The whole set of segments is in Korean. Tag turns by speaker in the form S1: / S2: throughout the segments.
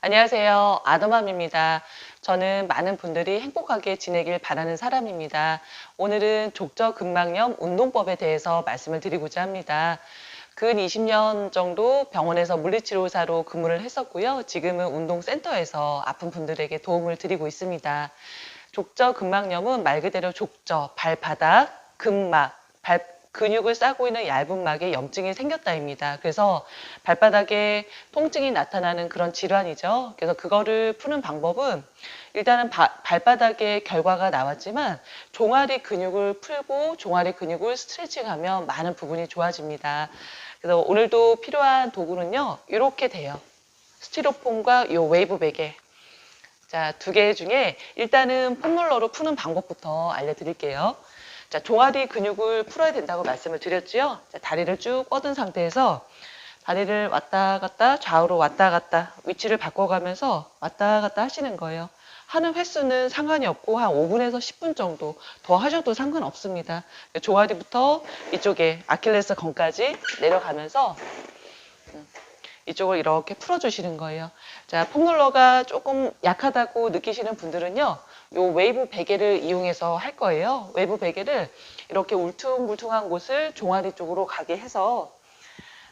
S1: 안녕하세요. 아더맘입니다. 저는 많은 분들이 행복하게 지내길 바라는 사람입니다. 오늘은 족저근막염 운동법에 대해서 말씀을 드리고자 합니다. 근 20년 정도 병원에서 물리치료사로 근무를 했었고요. 지금은 운동센터에서 아픈 분들에게 도움을 드리고 있습니다. 족저근막염은 말 그대로 족저, 발바닥, 근막, 발, 근육을 싸고 있는 얇은 막에 염증이 생겼다입니다. 그래서 발바닥에 통증이 나타나는 그런 질환이죠. 그래서 그거를 푸는 방법은 일단은 바- 발바닥에 결과가 나왔지만 종아리 근육을 풀고 종아리 근육을 스트레칭하면 많은 부분이 좋아집니다. 그래서 오늘도 필요한 도구는요. 이렇게 돼요. 스티로폼과 이 웨이브 베개. 자, 두 개 중에 일단은 폼롤러로 푸는 방법부터 알려드릴게요. 자, 종아리 근육을 풀어야 된다고 말씀을 드렸지요. 자, 다리를 쭉 뻗은 상태에서 다리를 왔다 갔다 좌우로 왔다 갔다 위치를 바꿔가면서 왔다 갔다 하시는 거예요. 하는 횟수는 상관이 없고 한 5분에서 10분 정도 더 하셔도 상관없습니다. 종아리부터 이쪽에 아킬레스 건까지 내려가면서 음, 이쪽을 이렇게 풀어주시는 거예요. 자, 폼롤러가 조금 약하다고 느끼시는 분들은요, 요 웨이브 베개를 이용해서 할 거예요. 웨이브 베개를 이렇게 울퉁불퉁한 곳을 종아리 쪽으로 가게 해서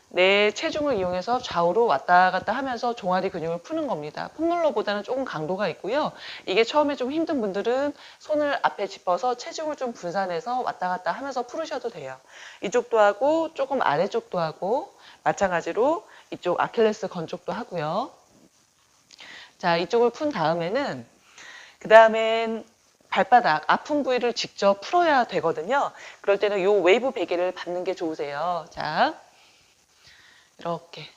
S1: 내 체중을 이용해서 좌우로 왔다 갔다 하면서 종아리 근육을 푸는 겁니다. 폼롤러보다는 조금 강도가 있고요. 이게 처음에 좀 힘든 분들은 손을 앞에 짚어서 체중을 좀 분산해서 왔다 갔다 하면서 풀으셔도 돼요. 이쪽도 하고 조금 아래쪽도 하고 마찬가지로 이쪽 아킬레스 건 쪽도 하고요. 자, 이쪽을 푼 다음에는 그 다음엔 발바닥 아픈 부위를 직접 풀어야 되거든요. 그럴 때는 요 웨이브 베개를 받는 게 좋으세요. 자, 이렇게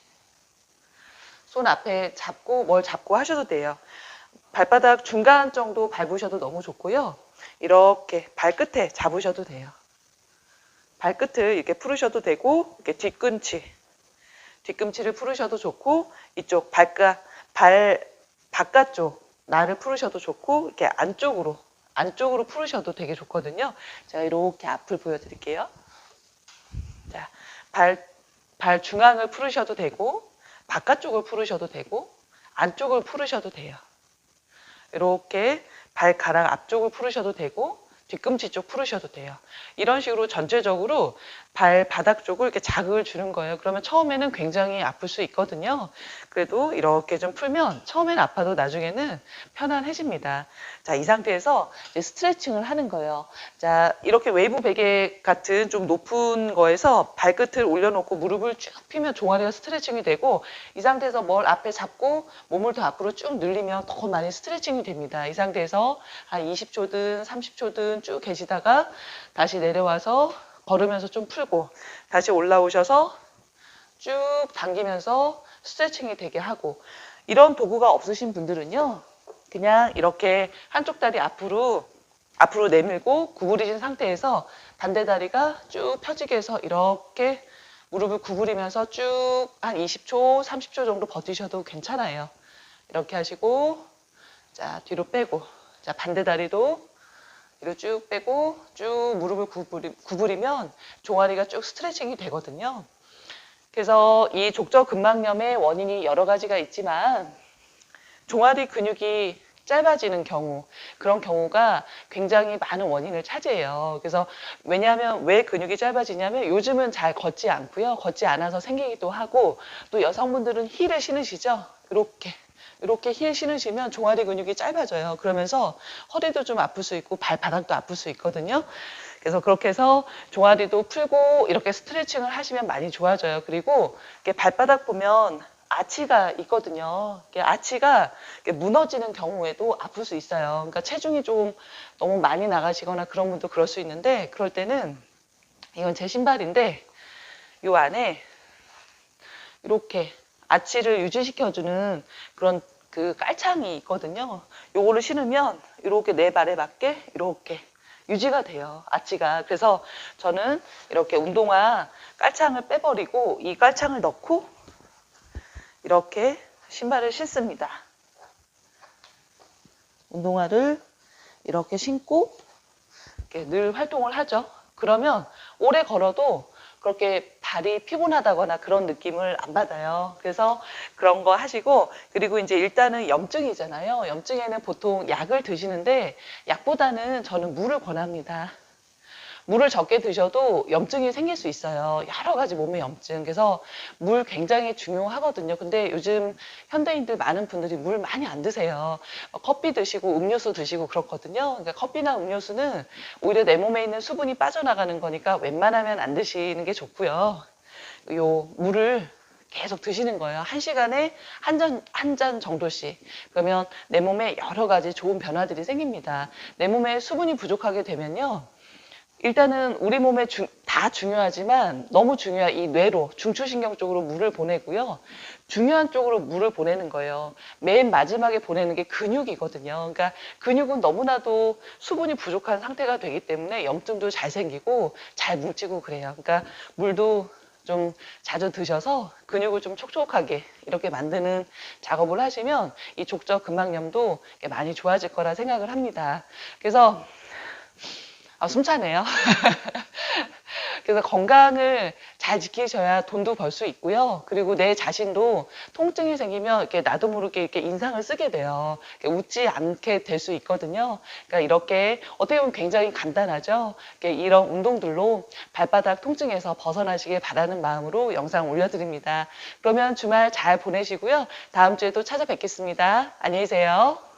S1: 손 앞에 잡고 뭘 잡고 하셔도 돼요. 발바닥 중간 정도 밟으셔도 너무 좋고요. 이렇게 발끝에 잡으셔도 돼요. 발끝을 이렇게 풀으셔도 되고 이렇게 뒤꿈치 뒤꿈치를 풀으셔도 좋고 이쪽 발가 발 바깥쪽 나를 풀으셔도 좋고 이렇게 안쪽으로 안쪽으로 풀으셔도 되게 좋거든요. 제가 이렇게 앞을 보여드릴게요. 자, 발, 발 중앙을 풀으셔도 되고 바깥쪽을 풀으셔도 되고 안쪽을 풀으셔도 돼요. 이렇게 발가락 앞쪽을 풀으셔도 되고 뒤꿈치 쪽 풀으셔도 돼요. 이런 식으로 전체적으로 발바닥 쪽을 이렇게 자극을 주는 거예요. 그러면 처음에는 굉장히 아플 수 있거든요. 그래도 이렇게 좀 풀면 처음엔 아파도 나중에는 편안해집니다. 자, 이 상태에서 스트레칭을 하는 거예요. 자, 이렇게 웨이브 베개 같은 좀 높은 거에서 발끝을 올려놓고 무릎을 쭉 펴면 종아리가 스트레칭이 되고 이 상태에서 뭘 앞에 잡고 몸을 더 앞으로 쭉 늘리면 더 많이 스트레칭이 됩니다. 이 상태에서 한 20초든 30초든 쭉 계시다가 다시 내려와서 걸으면서 좀 풀고 다시 올라오셔서 쭉 당기면서 스트레칭이 되게 하고 이런 도구가 없으신 분들은요 그냥 이렇게 한쪽 다리 앞으로 앞으로 내밀고 구부리신 상태에서 반대 다리가 쭉 펴지게 해서 이렇게 무릎을 구부리면서 쭉 한 20초, 30초 정도 버티셔도 괜찮아요. 이렇게 하시고 자 뒤로 빼고 자 반대 다리도 뒤로 쭉 빼고 쭉 무릎을 구부리, 구부리면 종아리가 쭉 스트레칭이 되거든요. 그래서 이 족저근막염의 원인이 여러 가지가 있지만 종아리 근육이 짧아지는 경우 그런 경우가 굉장히 많은 원인을 차지해요. 그래서 왜냐하면 왜 근육이 짧아지냐면 요즘은 잘 걷지 않고요. 걷지 않아서 생기기도 하고 또 여성분들은 힐을 신으시죠. 이렇게 이렇게 힐 신으시면 종아리 근육이 짧아져요. 그러면서 허리도 좀 아플 수 있고 발바닥도 아플 수 있거든요. 그래서 그렇게 해서 종아리도 풀고 이렇게 스트레칭을 하시면 많이 좋아져요. 그리고 이렇게 발바닥 보면 아치가 있거든요. 아치가 무너지는 경우에도 아플 수 있어요. 그러니까 체중이 좀 너무 많이 나가시거나 그런 분도 그럴 수 있는데 그럴 때는 이건 제 신발인데 요 안에 이렇게 아치를 유지시켜주는 그런 그 깔창이 있거든요. 요거를 신으면 이렇게 내 발에 맞게 이렇게 유지가 돼요. 아치가. 그래서 저는 이렇게 운동화 깔창을 빼버리고 이 깔창을 넣고 이렇게 신발을 신습니다. 운동화를 이렇게 신고 이렇게 늘 활동을 하죠. 그러면 오래 걸어도 그렇게 발이 피곤하다거나 그런 느낌을 안 받아요. 그래서 그런 거 하시고 그리고 이제 일단은 염증이잖아요. 염증에는 보통 약을 드시는데 약보다는 저는 물을 권합니다. 물을 적게 드셔도 염증이 생길 수 있어요. 여러 가지 몸의 염증. 그래서 물 굉장히 중요하거든요. 근데 요즘 현대인들 많은 분들이 물 많이 안 드세요. 뭐 커피 드시고 음료수 드시고 그렇거든요. 그러니까 커피나 음료수는 오히려 내 몸에 있는 수분이 빠져나가는 거니까 웬만하면 안 드시는 게 좋고요. 요 물을 계속 드시는 거예요. 한 시간에 한 잔, 한 잔 정도씩. 그러면 내 몸에 여러 가지 좋은 변화들이 생깁니다. 내 몸에 수분이 부족하게 되면요. 일단은 우리 몸에 주- 다 중요하지만 너무 중요한 이 뇌로 중추신경 쪽으로 물을 보내고요. 중요한 쪽으로 물을 보내는 거예요. 맨 마지막에 보내는 게 근육이거든요. 그러니까 근육은 너무나도 수분이 부족한 상태가 되기 때문에 염증도 잘 생기고 잘 뭉치고 그래요. 그러니까 물도 좀 자주 드셔서 근육을 좀 촉촉하게 이렇게 만드는 작업을 하시면 이 족저 근막염도 많이 좋아질 거라 생각을 합니다. 그래서 아, 숨차네요. 그래서 건강을 잘 지키셔야 돈도 벌 수 있고요. 그리고 내 자신도 통증이 생기면 이렇게 나도 모르게 이렇게 인상을 쓰게 돼요. 웃지 않게 될 수 있거든요. 그러니까 이렇게 어떻게 보면 굉장히 간단하죠. 이런 운동들로 발바닥 통증에서 벗어나시길 바라는 마음으로 영상 올려드립니다. 그러면 주말 잘 보내시고요. 다음 주에도 찾아뵙겠습니다. 안녕히 계세요.